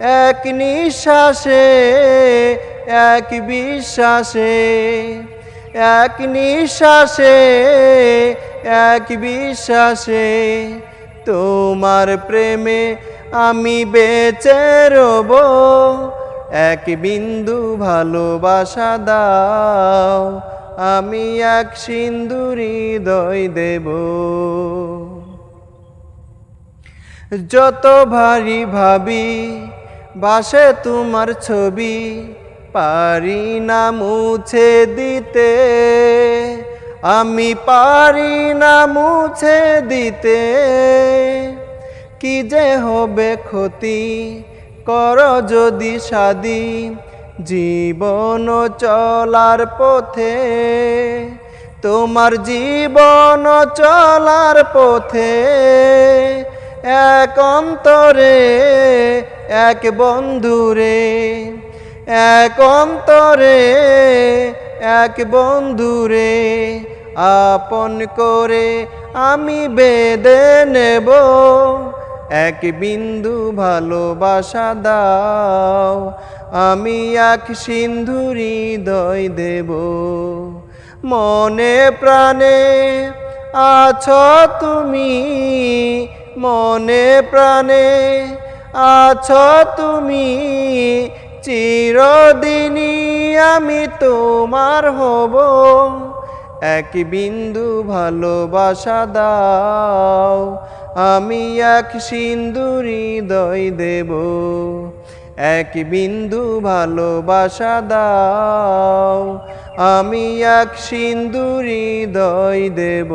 এক নিঃশ্বাসে, এক বিশ্বাসে, এক নিঃশ্বাসে, এক বিশ্বাসে, তোমার প্রেমে আমি বেঁচে রব। এক বিন্দু ভালোবাসা দাও, আমি এক সিন্দুরি হৃদয় দেব। যত ভারী ভাবি বাসে তোমার ছবি পারি না মুছে দিতে। আমি পারি না মুছে দিতে। কি যে হবে ক্ষতি কর যদি সাদি জীবন চলার পথে। তোমার জীবন চলার পথে এক অন্তরে এক বন্ধুরে এক অন্তরে, এক বন্ধুরে আপন করে আমি বেদে নেব। এক বিন্দু ভালোবাসা দাও, আমি এক সিন্ধুরি হৃদয় দেব। মনে প্রাণে আছো তুমি, মনে প্রাণে আছো তুমি চিরদিনই আমি তোমার হব। এক বিন্দু ভালোবাসা দাও, আমি এক সিন্দুরি হৃদয় দেব। এক বিন্দু ভালোবাসা দাও, আমি এক সিন্দুরি হৃদয় দেব।